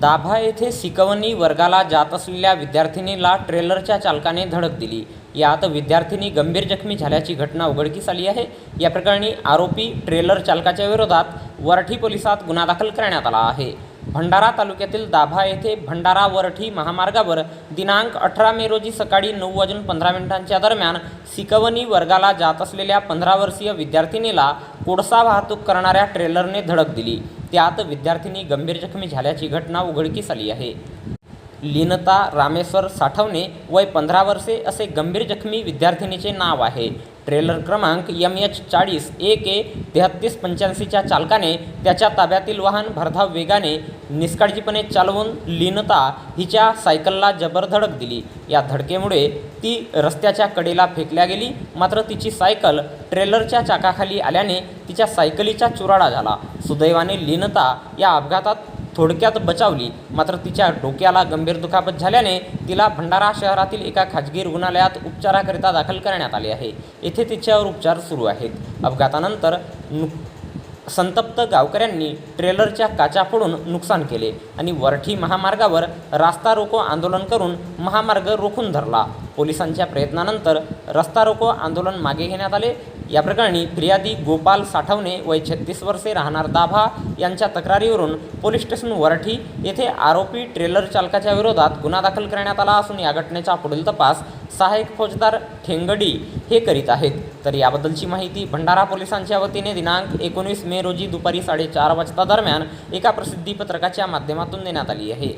दाभा येथे शिकवणी वर्गाला जात असलेल्या विद्यार्थिनीला ट्रेलरच्या चालकाने धडक दिली. यात विद्यार्थिनी गंभीर जखमी झाल्याची घटना उघडकीस आली आहे. या प्रकरणी आरोपी ट्रेलर चालकाच्या विरोधात वरठी पोलिसात गुन्हा दाखल करण्यात आला आहे. भंडारा तालुक्यातील दाभा येथे भंडारा वरठी महामार्गावर दिनांक अठरा मे रोजी सकाळी नऊ वाजून पंधरा मिनिटांच्या दरम्यान शिकवणी वर्गाला जात असलेल्या पंधरा वर्षीय विद्यार्थिनीला कोळसा वाहतूक करणाऱ्या ट्रेलरने धडक दिली. त्यात विद्यार्थिनी गंभीर जखमी झाल्याची घटना उघडकीस आली आहे. लीनता रामेश्वर साठवणे वय पंधरा वर्षे असे गंभीर जखमी विद्यार्थिनीचे नाव आहे. ट्रेलर क्रमांक एम एच चाळीस ए के तेहत्तीस पंच्याऐंशीच्या चालकाने त्याच्या ताब्यातील वाहन भरधाव वेगाने निष्काळजीपणे चालवून लीनता हिच्या सायकलला जबर धडक दिली. या धडकेमुळे ती रस्त्याच्या कडेला फेकल्या गेली. मात्र तिची सायकल ट्रेलरच्या चाकाखाली आल्याने तिच्या सायकलीचा चुराडा झाला. सुदैवाने लीनता या अपघातात थोडक्यात बचावली. मात्र तिच्या डोक्याला गंभीर दुखापत झाल्याने तिला भंडारा शहरातील एका खाजगी रुग्णालयात उपचाराकरिता दाखल करण्यात आले आहे. येथे तिच्यावर उपचार सुरू आहेत. अपघातानंतर नु संतप्त गावकऱ्यांनी ट्रेलरच्या काचा फोडून नुकसान केले आणि वरठी महामार्गावर रास्ता रोको आंदोलन करून महामार्ग रोखून धरला. पोलिसांच्या प्रयत्नानंतर रस्ता रोको आंदोलन मागे घेण्यात आले. या प्रकरणी फिर्यादी गोपाल साठवणे वय छत्तीस वर्षे राहणार दाभा यांच्या तक्रारीवरून पोलीस स्टेशन वरठी येथे आरोपी ट्रेलर चालकाच्या विरोधात गुन्हा दाखल करण्यात आला असून या घटनेचा पुढील तपास सहाय्यक फौजदार ठेंगडी हे करीत आहेत. तर याबद्दलची माहिती भंडारा पोलिसांच्या वतीने दिनांक एकोणीस मे रोजी दुपारी साडेचार वाजता दरम्यान एका प्रसिद्धीपत्रकाच्या माध्यमातून देण्यात आली आहे.